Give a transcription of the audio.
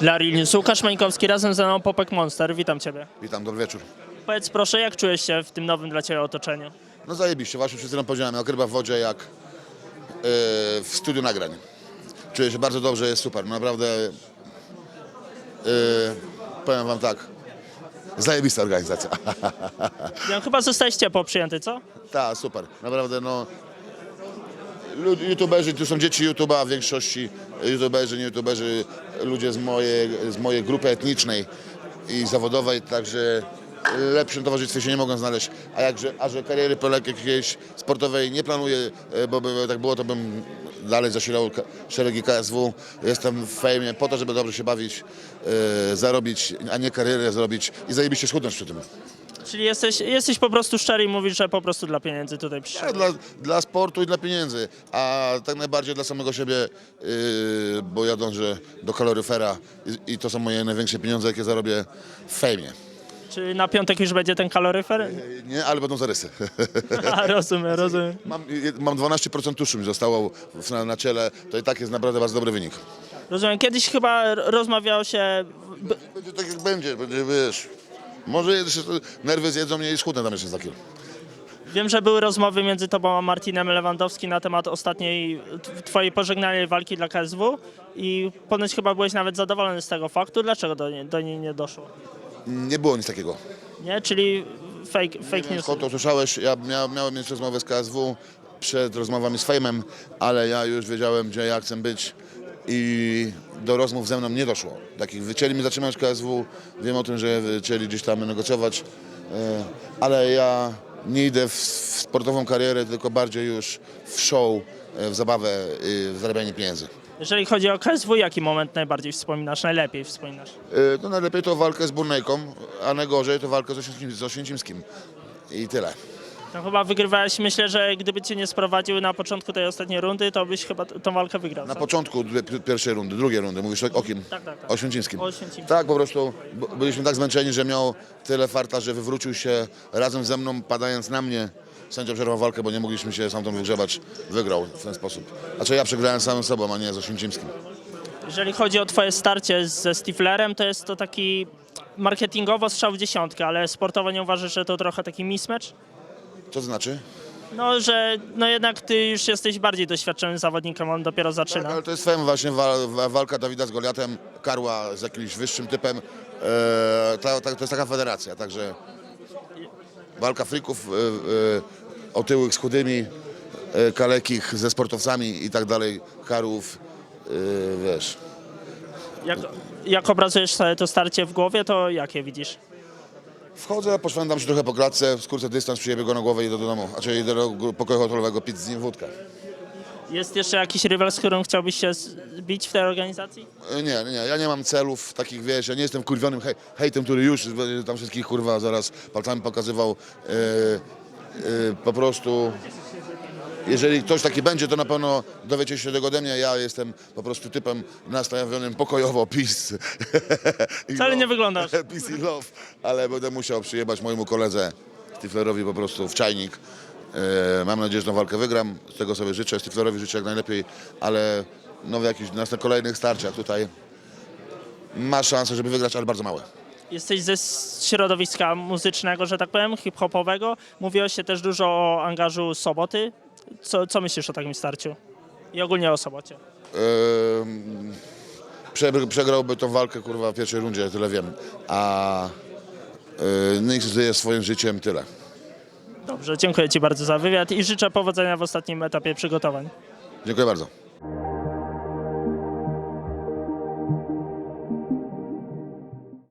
Dla Real News Łukasz Mańkowski razem ze mną Popek Monster. Witam Ciebie. Witam, dobry wieczór. Powiedz proszę, jak czujesz się w tym nowym dla Ciebie otoczeniu? No zajebiście, właśnie przed chwilą powiedziałem, jak ryba w wodzie, jak e, w studiu nagrań. Czuję się bardzo dobrze, jest super, naprawdę e, powiem wam tak, zajebista organizacja. Ja, chyba zostałeś ciepło przyjęty, co? Tak, super, naprawdę no youtuberzy, tu są dzieci YouTube'a w większości, youtuberzy, nie youtuberzy, ludzie z mojej, z mojej grupy etnicznej i zawodowej, także lepszym towarzystwie się nie mogą znaleźć, a, jakże, a że kariery jakiejś sportowej nie planuję, e, bo by tak było, to bym dalej zasilał szeregi KSW. Jestem w fejmie po to, żeby dobrze się bawić, e, zarobić, a nie karierę zrobić i zajebiście schudnąć przy tym. Czyli jesteś, jesteś po prostu szczery i mówisz, że po prostu dla pieniędzy tutaj przyszedłeś. dla, dla sportu i dla pieniędzy, a tak najbardziej dla samego siebie, yy, bo ja dążę do kaloryfera i, i to są moje największe pieniądze, jakie zarobię w fejmie. Czy na piątek już będzie ten kaloryfer? Nie, ale będą zarysy. A, rozumiem, rozumiem. mam, mam 12% tuszu mi zostało w- na, na ciele, to i tak jest naprawdę bardzo dobry wynik. Rozumiem. Kiedyś chyba r- rozmawiało się... b- Będzie tak jak będzie, będzie wiesz. Może jeszcze nerwy zjedzą mnie i schudnę tam jeszcze za kilo. Wiem, że były rozmowy między tobą a Martinem Lewandowskim na temat ostatniej twojej pożegnalnej walki dla KSW i ponoć chyba byłeś nawet zadowolony z tego faktu. Dlaczego do, nie- do niej nie doszło? Nie było nic takiego. Nie? Czyli fake, fake Nie wiem, news. skąd to słyszałeś, ja mia, miałem mieć rozmowę z KSW przed rozmowami z Fejmem, ale ja już wiedziałem, gdzie ja chcę być i do rozmów ze mną nie doszło. Takich wycięli mi zatrzymać KSW, wiem o tym, że chcieli gdzieś tam negocjować, e, ale ja nie idę w, sportową karierę, tylko bardziej już w show, e, w zabawę, w zarabianie pieniędzy. Jeżeli chodzi o KSW, jaki moment najbardziej wspominasz, najlepiej wspominasz? E, To najlepiej to walkę z Burnejką, a najgorzej to walkę z Oświęcimskim. I tyle. To chyba wygrywałeś, myślę, że gdyby cię nie sprowadziły na początku tej ostatniej rundy, to byś chyba t- tą walkę wygrał. Na co? początku dwie- pi- pierwszej rundy, drugiej rundy, mówisz o kim? Tak, tak, tak. O Święcimskim. O Święcimskim. Tak, po prostu b- byliśmy tak zmęczeni, że miał tyle farta, że wywrócił się razem ze mną, padając na mnie. Sędzia przerwał walkę, bo nie mogliśmy się stamtąd wygrzebać. Wygrał w ten sposób. Znaczy ja przegrałem samym sobą, a nie z Oświęcimskim. Jeżeli chodzi o twoje starcie ze Stiflerem, to jest to taki marketingowo strzał w dziesiątkę, ale sportowo nie uważasz, że to trochę taki mismatch? Co to znaczy? No, że no jednak ty już jesteś bardziej doświadczonym zawodnikiem, on dopiero Tak, zaczyna. ale to jest fem właśnie wa- wa- walka Dawida z Goliatem, Karła z jakimś wyższym typem. E, ta, ta, to jest taka federacja, także walka frików, e, e, otyłych z chudymi, e, kalekich ze sportowcami i tak dalej, Karłów, e, wiesz. Jak, jak obrazujesz sobie to starcie w głowie, to jakie widzisz? Wchodzę, poszwędam się trochę po klatce, skrócę dystans, przyjebię go na głowę i idę do domu. Znaczy idę do pokoju hotelowego pić z nim wódkę. Jest jeszcze jakiś rywal, z którym chciałbyś się zbić w tej organizacji? E, Nie, nie, ja nie mam celów takich, wiesz, ja nie jestem kurwionym hej, hejtem, który już będzie tam wszystkich kurwa zaraz palcami pokazywał. E, e, po prostu, jeżeli ktoś taki będzie, to na pewno dowiecie się tego ode mnie. Ja jestem po prostu typem nastawionym pokojowo, peace. I Wcale nie love. wyglądasz. Peace i love, ale będę musiał przyjebać mojemu koledze Stiflerowi po prostu w czajnik. E, mam nadzieję, że tą walkę wygram. Z tego sobie życzę. Stiflerowi życzę jak najlepiej, ale no w jakichś na kolejnych starciach tutaj ma szansę, żeby wygrać, ale bardzo małe. Jesteś ze środowiska muzycznego, że tak powiem, hip-hopowego. Mówiło się też dużo o angażu Soboty. Co, co myślisz o takim starciu? I ogólnie o Sobocie. Prze, przegrałby tą walkę kurwa w pierwszej rundzie, tyle wiem. A yy, niech żyje swoim życiem, tyle. Dobrze, dziękuję Ci bardzo za wywiad i życzę powodzenia w ostatnim etapie przygotowań. Dziękuję bardzo.